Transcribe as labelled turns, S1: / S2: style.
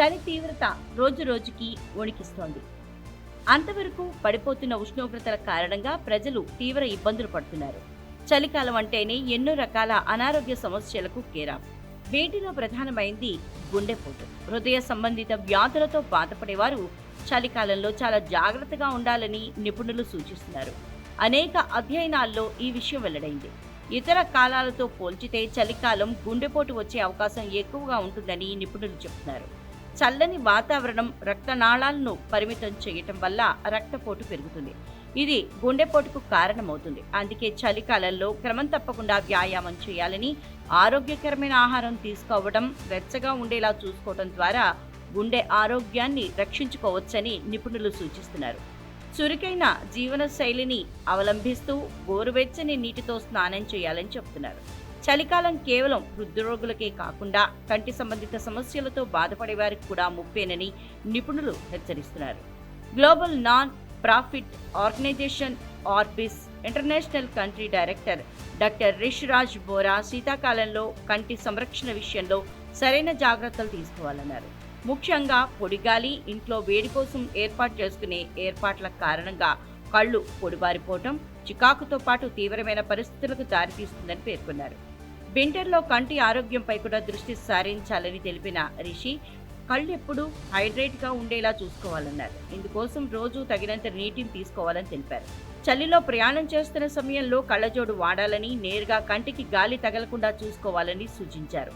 S1: చలి తీవ్రత రోజు రోజుకి వణికిస్తోంది అంతవరకు పడిపోతున్న ఉష్ణోగ్రతల కారణంగా ప్రజలు తీవ్ర ఇబ్బందులు పడుతున్నారు. చలికాలం అంటేనే ఎన్నో రకాల అనారోగ్య సమస్యలకు కేరాం. వీటిలో ప్రధానమైంది గుండెపోటు. హృదయ సంబంధిత వ్యాధులతో బాధపడేవారు చలికాలంలో చాలా జాగ్రత్తగా ఉండాలని నిపుణులు సూచిస్తున్నారు. అనేక అధ్యయనాల్లో ఈ విషయం వెల్లడైంది. ఇతర కాలాలతో పోల్చితే చలికాలం గుండెపోటు వచ్చే అవకాశం ఎక్కువగా ఉంటుందని నిపుణులు చెబుతున్నారు చల్లని వాతావరణం రక్తనాళాలను పరిమితం చేయటం వల్ల రక్తపోటు పెరుగుతుంది. ఇది గుండెపోటుకు కారణమవుతుంది. అందుకే చలికాలంలో క్రమం తప్పకుండా వ్యాయామం చేయాలని ఆరోగ్యకరమైన ఆహారం తీసుకోవడం వెచ్చగా ఉండేలా చూసుకోవడం ద్వారా గుండె ఆరోగ్యాన్ని రక్షించుకోవచ్చని నిపుణులు సూచిస్తున్నారు. చురుకైన జీవన శైలిని అవలంబిస్తూ గోరువెచ్చని నీటితో స్నానం చేయాలని చెబుతున్నారు చలికాలం కేవలం వృద్ధరోగులకే కాకుండా కంటి సంబంధిత సమస్యలతో బాధపడే వారికి కూడా ముప్పేనని నిపుణులు హెచ్చరిస్తున్నారు. Global non profit organisation Orbis International country director doctor Rish Raj Bora శీతాకాలంలో కంటి సంరక్షణ విషయంలో సరైన జాగ్రత్తలు తీసుకోవాలన్నారు. ముఖ్యంగా పొడిగాలి ఇంట్లో వేడి కోసం ఏర్పాటు చేసుకునే ఏర్పాట్ల కారణంగా కళ్ళు పొడిబారిపోవటం చికాకుతో పాటు తీవ్రమైన పరిస్థితులకు దారితీస్తుందని పేర్కొన్నారు. వింటర్లో కంటి ఆరోగ్యంపై కూడా దృష్టి సారించాలని తెలిపిన రిషి కళ్ళు ఎప్పుడూ హైడ్రేట్గా ఉండేలా చూసుకోవాలన్నారు. ఇందుకోసం రోజు తగినంత నీటిని తీసుకోవాలని తెలిపారు. చలిలో ప్రయాణం చేస్తున్న సమయంలో కళ్ళజోడు వాడాలని నేరుగా కంటికి గాలి తగలకుండా చూసుకోవాలని సూచించారు.